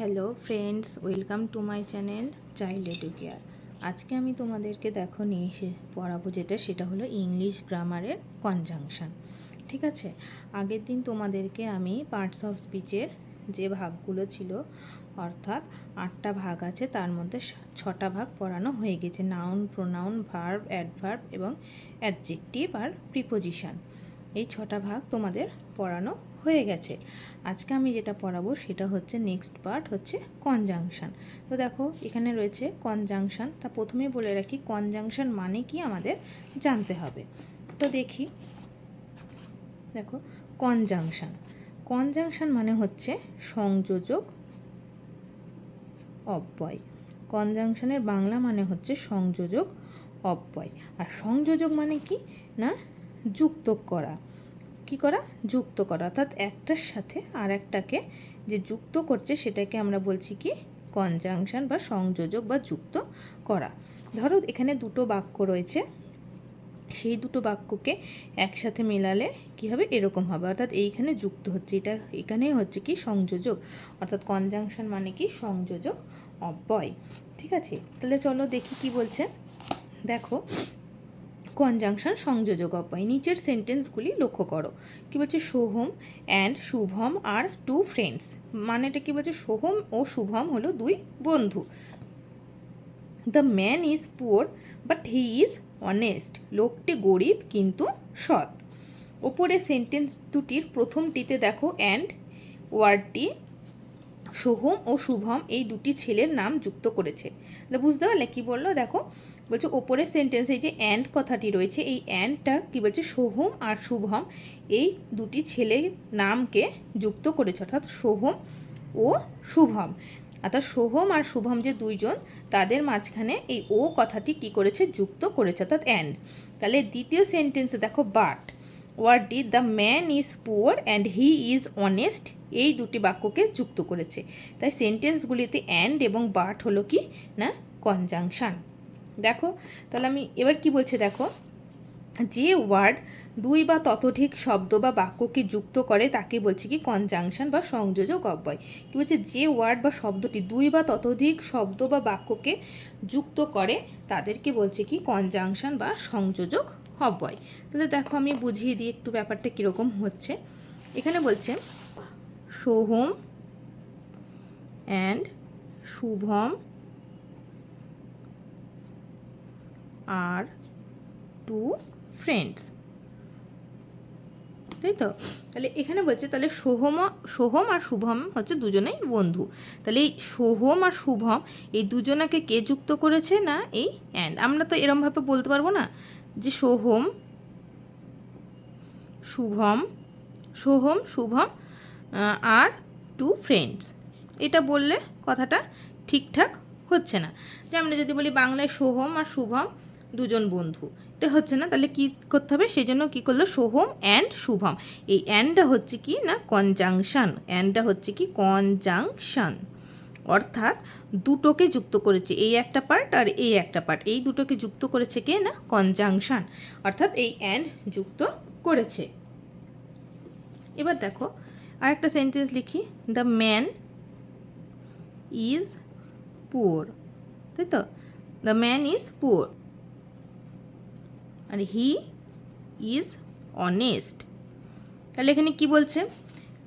Hello friends, welcome to my channel child educare. আজকে আমি তোমাদেরকে দেখো নিয়ে এসে পড়াবো যেটা, সেটা হলো ইংলিশ গ্রামারের কনজাংশন। ঠিক আছে? আগের দিন তোমাদেরকে আমি পার্টস অফ স্পিচের যে ভাগগুলো ছিল, অর্থাৎ আটটা ভাগ আছে, তার মধ্যে ছটা ভাগ পড়ানো হয়ে গেছে। নাউন, প্রোনাউন, ভার্ব, অ্যাডভার্ব এবং অ্যাডজেক্টিভ আর প্রিপোজিশন। এই ছটা ভাগ তোমাদের পড়ানো হয়ে গেছে। আজকে আমি যেটা পড়াবো সেটা হচ্ছে নেক্সট পার্ট হচ্ছে কনজাংশন তো দেখো, এখানে রয়েছে কনজাংশন তা প্রথমেই বলে রাখি কনজাংশন মানে কি আমাদের জানতে হবে। তো দেখি, দেখো কনজাংশন কনজাংশন মানে হচ্ছে সংযোজক অব্যয়। কনজাংশনের বাংলা মানে হচ্ছে সংযোজক অব্যয়। আর সংযোজক মানে কি? না, যুক্ত করা। কি করা? যুক্ত করা। অর্থাৎ একটার সাথে আর একটাকে যে যুক্ত করছে সেটাকে আমরা বলছি কি? কনজাংশন বা সংযোজক বা যুক্ত করা। ধরো এখানে দুটো বাক্য রয়েছে। সেই দুটো বাক্যকে একসাথে মেলালে কি হবে? এরকম হবে। অর্থাৎ এইখানে যুক্ত হচ্ছে। এটা এখানে হচ্ছে কি? সংযোজক। অর্থাৎ কনজাংশন মানে কি? সংযোজক অব্যয়। ঠিক আছে? তাহলে চলো দেখি কি বলছে। দেখো কনজাংশন সংযোজক অব্যয় নিচের সেন্টেন্সগুলি লক্ষ্য করো। কি বলছে? Soham and Shubham R two friends মানেটা কি বলছে? সোহম ও শুভম হলো দুই বন্ধু। The man is poor but he is honest লোকটি গরিব, কিন্তু সৎ। ওপরে সেন্টেন্স দুটির প্রথমটিতে দেখো অ্যান্ড ওয়ার্ডটি সোহম ও শুভম এই দুটি ছেলের নাম যুক্ত করেছে। বুঝতে পারলে কি বলল? দেখো, বলছে ওপরের সেন্টেন্সে এই যে অ্যান্ড কথাটি রয়েছে, এই অ্যান্ডটা কি বলছে? সোহম আর শুভম এই দুটি ছেলের নামকে যুক্ত করেছে, অর্থাৎ সোহম ও শুভম। অর্থাৎ সোহম আর শুভম যে দুইজন, তাদের মাঝখানে এই ও কথাটি কি করেছে? যুক্ত করেছে, অর্থাৎ অ্যান্ড তাহলে দ্বিতীয় সেন্টেন্সে দেখো but ওয়ার্ডটি the man is poor and he is honest এই দুটি বাক্যকে যুক্ত করেছে। তাই সেন্টেন্সগুলিতে অ্যান্ড এবং বাট হলো কি? না কনজাংশন দেখো, তাহলে আমি এবার কি বলছে দেখো? যে ওয়ার্ড দুই বা ততোধিক শব্দ বা বাক্যকে যুক্ত করে, তাকে বলছে কি? কনজাংশন বা সংযোজক অব্যয়। কি বলছে? যে ওয়ার্ড বা শব্দটি দুই বা ততোধিক শব্দ বা বাক্যকে যুক্ত করে, তাদেরকে বলছে কি? কনজাংশন বা সংযোজক অব্যয় তাহলে দেখো আমি বুঝিয়ে দিই একটু ব্যাপারটা কীরকম হচ্ছে। এখানে বলছে, Soham and Shubham are two friends তাই তো? তাহলে এখানে বলছে, তাহলে সোহম সোহম আর শুভম হচ্ছে দুজনেই বন্ধু। তাহলে এই সোহম আর শুভম, এই দুজনাকে কে যুক্ত করেছে না এই অ্যান্ড আমরা তো এরমভাবে বলতে পারব না। যে Soham, Shubham Soham, Shubham are two friends এটা বললে কথাটা ঠিকঠাক হচ্ছে না। যে আমরা যদি বলি বাংলায় সোহম আর শুভম দুজন বন্ধু, এটা হচ্ছে না? তাহলে কি করতে হবে? সেই জন্য কী করল? সোহম অ্যান্ড শুভম। এই অ্যান্ডটা হচ্ছে কি না? কনজাংশন অ্যান্ডটা হচ্ছে কি? কনজাংশন অর্থাৎ দুটোকে যুক্ত করেছে, এই একটা পার্ট আর এই একটা পার্ট এই দুটোকে যুক্ত করেছে কে না? কনজাংশন অর্থাৎ এই অ্যান্ড যুক্ত করেছে। এবার দেখো আর একটা সেন্টেন্স লিখি। দ্য ম্যান ইজ পুয়ার তাই তো? দ্য ম্যান ইজ পুয়ার আর হি ইজ অনেস্ট তাহলে এখানে কি বলছে?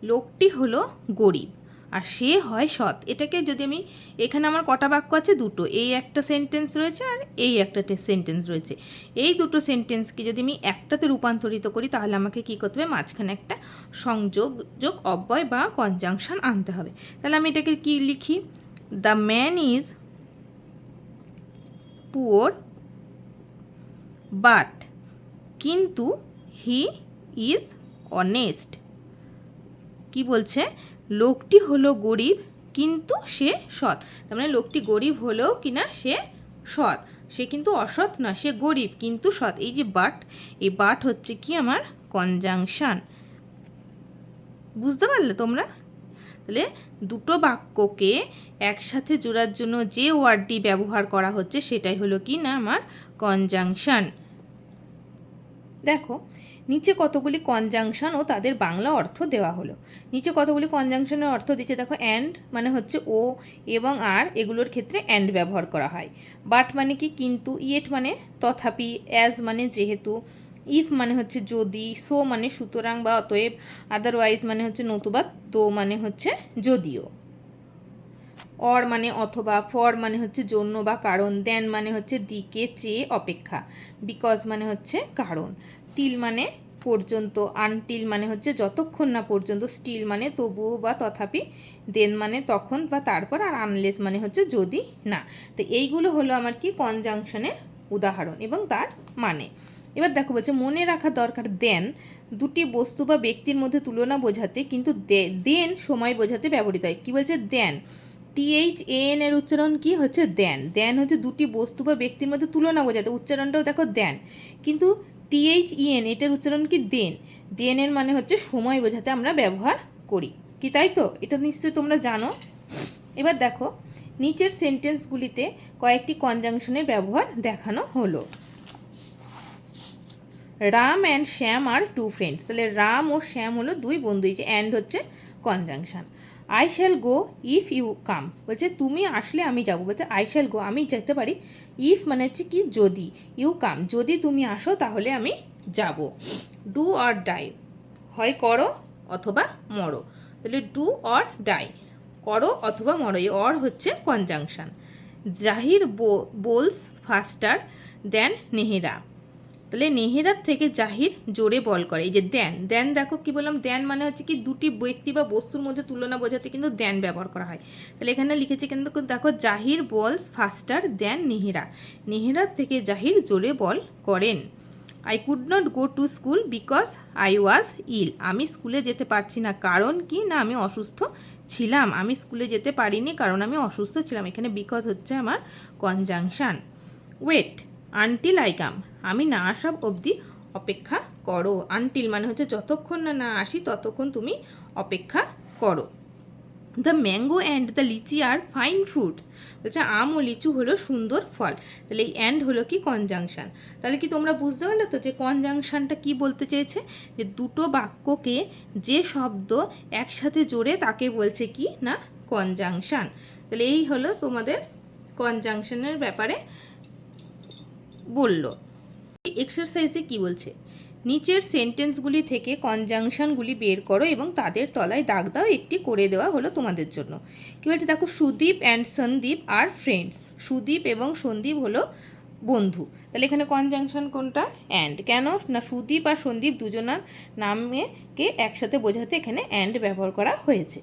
লোকটি হলো গরিব। আর সে হয় সৎ। এটাকে যদি আমি, এখানে আমার কটা বাক্য আছে? দুটো। এই একটা সেন্টেন্স রয়েছে আর এই একটা সেন্টেন্স রয়েছে। এই দুটো সেন্টেন্সকে যদি আমি একটাতে রূপান্তরিত করি, তাহলে আমাকে কি করতে হবে? মাঝখানে একটা সংযোগ, যোগ, অব্যয় বা কনজাংশন আনতে হবে। তাহলে আমি এটাকে কি লিখি? The man is poor but কিন্তু হি ইজ অনেস্ট কি বলছে? লোকটি হলো গরিব, কিন্তু সে সৎ। তার মানে লোকটি গরিব হলেও কিনা সে সৎ। সে কিন্তু অসৎ নয়, সে গরিব, কিন্তু সৎ। এই যে বাট, এই বাট হচ্ছে কি আমার কনজাংশন বুঝতে পারলে তোমরা? তাহলে দুটো বাক্যকে একসাথে জোড়ার জন্য যে ওয়ার্ডটি ব্যবহার করা হচ্ছে, সেটাই হলো কি না আমার কনজাংশন দেখো নিচে কতগুলি কনজাংশন ও তাদের বাংলা অর্থ দেওয়া হলো। নিচে কতগুলি কনজাংশনের অর্থ দিচ্ছে, দেখো অ্যান্ড মানে হচ্ছে ও এবং আর এগুলোর ক্ষেত্রে অ্যান্ড ব্যবহার করা হয়। বাট মানে কি? কিন্তু ইয়েট মানে তথাপি অ্যাজ মানে যেহেতু ইফ মানে হচ্ছে যদি সো মানে সুতরাং বা অতএব আদারওয়াইজ মানে হচ্ছে নতুবা, তো মানে হচ্ছে যদিও। অর মানে অথবা ফর মানে হচ্ছে জন্য বা কারণ দেন মানে হচ্ছে দিকে চেয়ে অপেক্ষা বিকজ মানে হচ্ছে কারণ। টিল মানে পর্যন্ত আনটিল মানে হচ্ছে যতক্ষণ না পর্যন্ত স্টিল মানে তবুও বা তথাপি দেন মানে তখন বা তারপর আর আনলেস মানে হচ্ছে যদি না। তো এইগুলো হলো আমার কি কনজাংশনের উদাহরণ এবং তার মানে। এবার দেখো বলছে, মনে রাখা দরকার দেন দুটি বস্তু বা ব্যক্তির মধ্যে তুলনা বোঝাতে কিন্তু দেন সময় বোঝাতে ব্যবহৃত হয়। কী বলছে? দেন টিএইচ এন এর উচ্চারণ কি হচ্ছে? দেন দেন হচ্ছে দুটি বস্তু বা ব্যক্তির মধ্যে তুলনা বোঝাতে। উচ্চারণটাও দেখো দেন কিন্তু টিএইচ ইএন এটার উচ্চারণ কি দেন? দেনের মানে হচ্ছে সময় বোঝাতে আমরা ব্যবহার করি। কি তাই তো? এটা নিশ্চয়ই তোমরা জানো। এবার দেখো, নিচের সেন্টেন্সগুলিতে কয়েকটি কনজাংশনের ব্যবহার দেখানো হলো। Ram and Shyam are two friends তাহলে রাম ও শ্যাম হলো দুই বন্ধু, এই যে অ্যান্ড হচ্ছে conjunction. I shall go if you come বলছে, তুমি আসলে আমি যাব। বলছে আই শ্যাল গো আমি যেতে পারি ইফ মানে হচ্ছে কি, যদি ইউ কাম যদি তুমি আসো, তাহলে আমি যাব। ডু অর ডাই হয় করো অথবা মরো। তাহলে ডু অর ডাই করো অথবা মরো। এই অর হচ্ছে কনজাংশন জাহির বোলস ফাস্টার দেন নেহেরা। তাহলে নেহেরার থেকে জাহির জোরে বল করে। এই যে দেন দেন দেখো কি বললাম, দেন মানে হচ্ছে কি দুটি ব্যক্তি বা বস্তুর মধ্যে তুলনা বোঝাতে কিন্তু দেন ব্যবহার করা হয়। তাহলে এখানে লিখেছে কিন্তু দেখো জাহির বলস ফাস্টার দেন নেহেরা। নেহেরার থেকে জাহির জোরে বল করেন। I could not go to school because I was ill আমি স্কুলে যেতে পারছি না, কারণ কি? না, আমি অসুস্থ ছিলাম। আমি স্কুলে যেতে পারিনি, কারণ আমি অসুস্থ ছিলাম। এখানে বিকজ হচ্ছে আমার conjunction wait until I come. আমি না আসা অবধি অপেক্ষা করো। আনটিল মানে হচ্ছে যতক্ষণ না না আসি, ততক্ষণ তুমি অপেক্ষা করো। The mango and the litchi are fine fruits বলছে, আম ও লিচু হলো সুন্দর ফল। তাহলে এই অ্যান্ড হলো কি কনজাংশন তাহলে কি তোমরা বুঝতে পারলে তো যে কনজাংশনটা কি বলতে চেয়েছে? যে দুটো বাক্যকে যে শব্দ একসাথে জোরে তাকে বলছে কি না কনজাংশন তাহলে এই হলো তোমাদের কনজাংশনের ব্যাপারে বলল। এক্সারসাইজে কি বলছে? নিচের সেন্টেন্সগুলি থেকে কনজাংশনগুলি বের করো এবং তাদের তলায় দাগ দাও, একটি করে দেওয়া হলো তোমাদের জন্য। কী বলছে? দেখো, Sudip and Sandip are friends Sudip এবং সন্দীপ হলো বন্ধু। তাহলে এখানে কনজাংশন কোনটা? অ্যান্ড কেন? না, সুদীপ আর সন্দীপ দুজনার নামেকে একসাথে বোঝাতে এখানে অ্যান্ড ব্যবহার করা হয়েছে।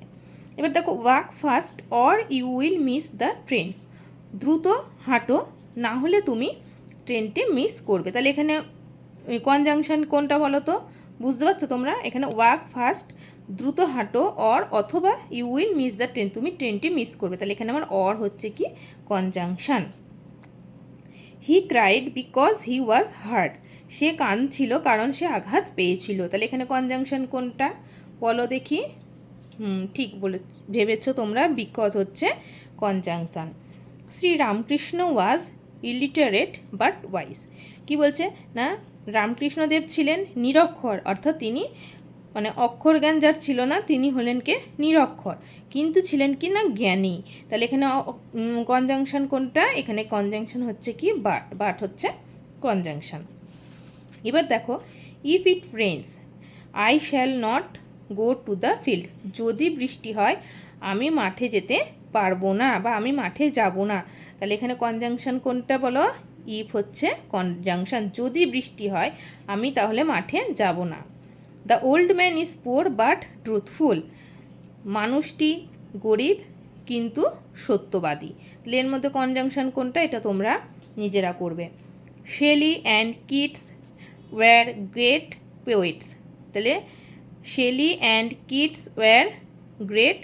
এবার দেখো walk fast or you will miss the train দ্রুত হাঁটো, না হলে তুমি ট্রেনটি মিস করবে। তাহলে এখানে কনজাংশন কোনটা বলো তো? বুঝতে পারছ তোমরা? এখানে ওয়াক ফাস্ট, দ্রুত হাঁটো, অর অথবা you will miss the train. তুমি ট্রেনটি মিস করবে। তাহলে এখানে আমার অর হচ্ছে কি? Conjunction he cried because he was hurt. সে কাঁদছিল কারণ সে আঘাত পেয়েছিল। তাহলে এখানে কনজাংশন কোনটা? বলো দেখি। হুম, ঠিক বলে, ভেবেছো তোমরা? বিকজ হচ্ছে conjunction Shri Ramakrishna was illiterate but wise কি বলছে? না, রামকৃষ্ণদেব ছিলেন নিরক্ষর, অর্থাৎ তিনি মানে অক্ষর জ্ঞান যার ছিল না, তিনি হলেন কে? নিরক্ষর। কিন্তু ছিলেন কি না জ্ঞানী। তাহলে এখানে কনজাংশন কোনটা? এখানে কনজাংশন হচ্ছে কি? বাট বাট হচ্ছে কনজাংশন এবার দেখো if it rains I shall not go to the field যদি বৃষ্টি হয়, আমি মাঠে যেতে পারব না বা আমি মাঠে যাব না। তাহলে এখানে কনজাংশন কোনটা বলো? ইফ হচ্ছে কনজাংশন যদি বৃষ্টি হয়, আমি তাহলে মাঠে যাব না। The old man is poor but truthful মানুষটি গরিব কিন্তু সত্যবাদী। তাহলে এর মধ্যে কনজাংশন কোনটা? এটা তোমরা নিজেরা করবে। Shelley and Keats were great poets তাহলে Shelley and Keats were great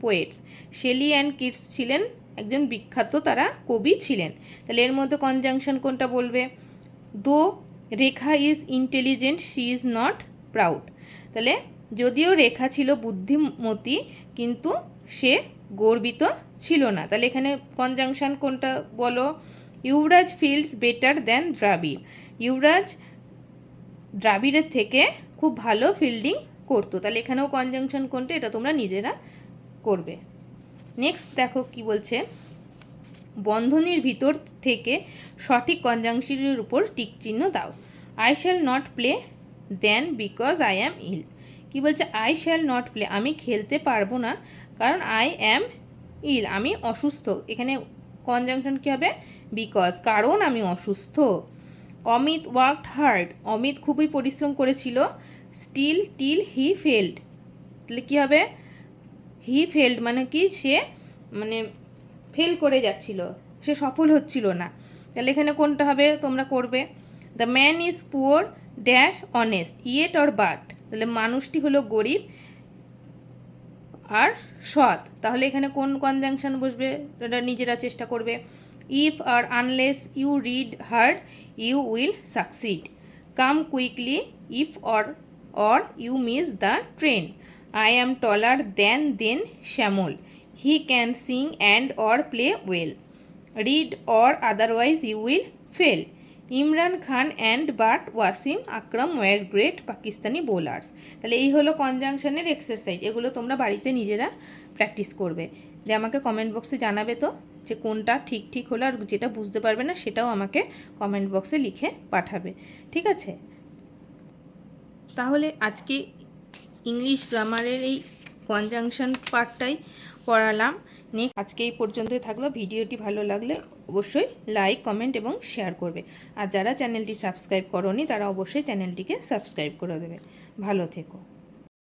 poets Shelley and Keats ছিলেন, একজন বিখ্যাত তারা কবি ছিলেন। তাহলে এর মধ্যে কনজাংশন কোনটা বলবে? Though Rekha is intelligent, she is not proud. তাহলে যদিও রেখা ছিল বুদ্ধিমতী, কিন্তু সে গর্বিত ছিল না। তাহলে এখানে কনজাংশন কোনটা বলো? Yuvraj fields better than Dravid. Yuvraj দ্রাবিড়ের থেকে খুব ভালো ফিল্ডিং করতো। তাহলে এখানেও কনজাংশন কোনটা? এটা তোমরা নিজেরা করবে। নেক্সট দেখো কি বলছে। বন্ধনীর ভিতর থেকে সঠিক কনজাংশনের উপর টিক চিহ্ন দাও। I shall not play then because I am ill কি বলছে? আই শ্যাল নট প্লে আমি খেলতে পারব না কারণ আই অ্যাম ইল আমি অসুস্থ। এখানে কনজাংশন কী হবে? বিকজ কারণ আমি অসুস্থ। অমিত ওয়ার্কড হার্ড অমিত খুবই পরিশ্রম করেছিল। স্টিল টিল হি ফেল্ড তাহলে কী হবে? হি ফেল্ড মানে কি? সে মানে ফেল করে যাচ্ছিল। সে সফল হচ্ছিল না। তাহলে এখানে কোনটা হবে? তোমরা করবে। The man is poor dash honest yet or but তাহলে মানুষটি হলো গরিব আর সৎ। তাহলে এখানে কোন কনজাংশন বসবে? এটা নিজেরা চেষ্টা করবে। If R unless you read hard you will succeed come quickly if or or you miss the train I am taller than than Shyamal he can sing and or play well read or otherwise you will fail Imran Khan and but Wasim Akram were great Pakistani bowlers তাহলে এই হলো কনজাংশনের exercise এগুলো তোমরা বাড়িতে নিজেরা practice করবে। যে আমাকে কমেন্ট বক্সে জানাবে তো যে কোনটা ঠিক ঠিক হলো আর যেটা বুঝতে পারবে না সেটাও আমাকে কমেন্ট বক্সে লিখে পাঠাবে। ঠিক আছে? তাহলে আজকে ইংলিশ গ্রামারের এই কনজাংশন পার্টটাই পড়ালাম। নেক্সট আজকে এই পর্যন্তই থাকল। ভিডিওটি ভালো লাগলে অবশ্যই লাইক কমেন্ট এবং শেয়ার করবে। আর যারা চ্যানেলটি সাবস্ক্রাইব করনি, তারা অবশ্যই চ্যানেলটিকে সাবস্ক্রাইব করে দেবে। ভালো থেকো।